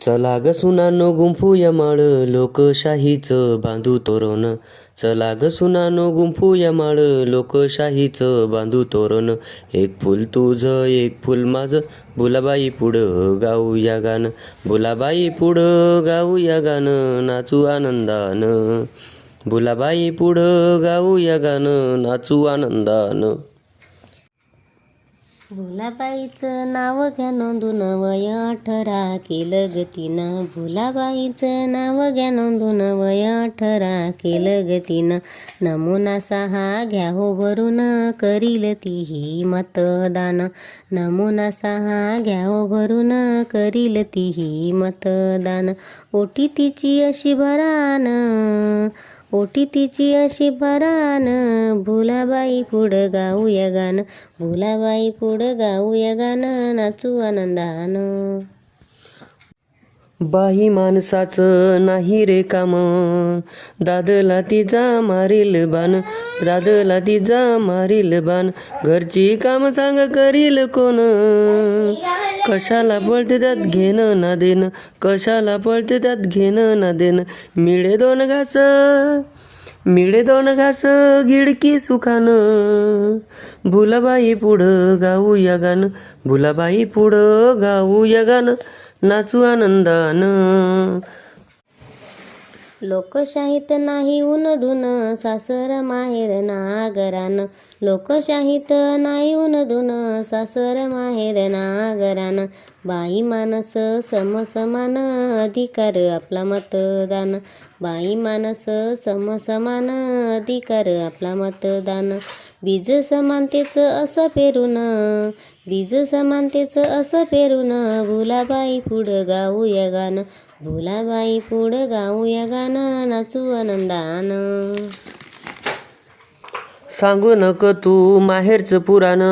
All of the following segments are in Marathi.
चला ग सुनानो गुंफूया माळ लोकशाहीचं बांधू तोरण. चला ग सुनानो गुंफूया माळ लोकशाहीचं बांधू तोरण. एक फुल तुझं एक फुल माझं बुलाबाई पुढं गाऊया गाणं बुलाबाई पुढं गाऊया गाणं नाचू आनंदानं. बुलाबाई पुढं गाऊया गाणं नाचू आनंदानं. भुलाबाईचं नाव घ्या नोंदून वय अठरा केलं गतीनं भुलाबाईचं नाव घ्या नोंदून वय अठरा केलं गतीनं नमुना सहा घ्या हो भरून करील तीही मतदान. नमुना सहा घ्या हो भरून करील तीही मतदान. ओटी तिची अशी भरान ओटी तिची अशी परान भुलाबाई पुढं गाऊया गाणं भुलाबाई पुढं गाऊया गाणं नाचू आनंदानं. बाई माणसाचं नाही रे काम दादला तिचा मारील बाण दादला तिचा मारील बाण घरची काम सांग करील कोण? कशाला पळते त्यात घेणं ना देणं? कशाला पळते त्यात घेणं ना देणं? मिळे दोन घास मिळे दोन घास गिडकी सुखानं. भुलाबाई पुढं गाऊ या गाणं. भुलाबाई पुढं गाऊया गाणं. नाचू आनंदानं. लोकशाहीत नाही ऊन धुन सासर माहेर नागरान. लोकशाहीत नाही ऊन धुन सासर माहेर नागरान. बाई मानस समसमान अधिकार आपला मतदान. बाई मानस समसमान अधिकार आपला मतदान. बीज समानतेचं असं पेरून बीज समानतेचं असं पेरून भुलाबाई पुढं गाऊया गाणं. भुलाबाई पुढं गाऊया गाणं नाचू आनंदान. सांगू नक तू माहेरचं पुराण.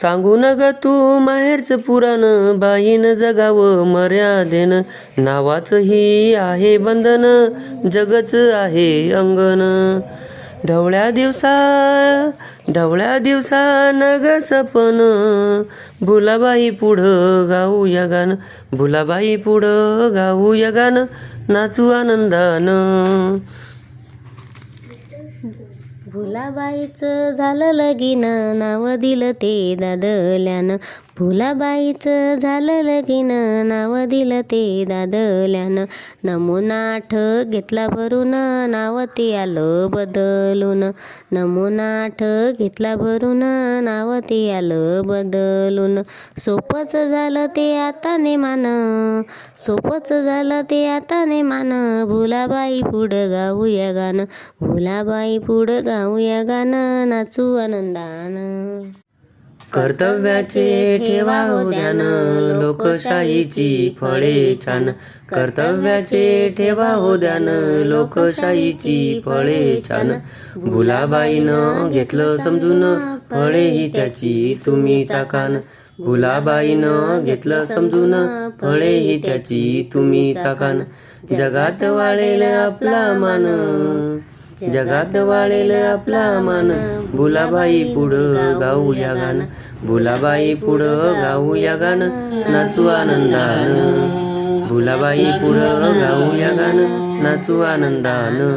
सांगू नग तू माहेरचं पुराण बाईन जगावं मर्यादेन. नावाचं ही आहे बंधन जगच आहे अंगण. ढवळ्या दिवसा ढवळ्या दिवसा नग सपन. भुलाबाई पुढं गाऊ गाणं भुलाबाई पुढं गाऊ गाणं. नाचू आनंदानं. भुलाबाईचं झालं लगीन नाव दिलं ते दादल्यानं. भुलाबाईचं झालं लगीन नाव दिलं ते दादल्यानं. नमुना आठ घेतला भरून नाव ते आलं बदलून. नमुना आठ घेतला भरून नाव ते आलं बदलून. सोपंच झालं ते आता ने मान सोपंच झालं ते आता नेमान. भुलाबाई पुढं गाऊया गाणं भुलाबाई पुढं गाऊया गाणं नाचू आनंदानं. कर्तव्याचे ठेवा हो ध्यान लोकशाहीची फळे छान. कर्तव्याचे ठेवा हो ध्यान लोकशाहीची फळे छान. भुलाबाईनं घेतलं समजून फळे ही त्याची तुम्ही चाकान भुलाबाईनं घेतलं समजून फळे ही त्याची तुम्ही चाकान जगात वाळेल आपला मान. जगात वाळेल आपला मान. भुलाबाई पुढं गाऊया गाणं. भुलाबाई पुढं गाऊया गाणं. नाचू आनंदानं. भुलाबाई पुढं गाऊया गाणं. नाचू आनंदानं.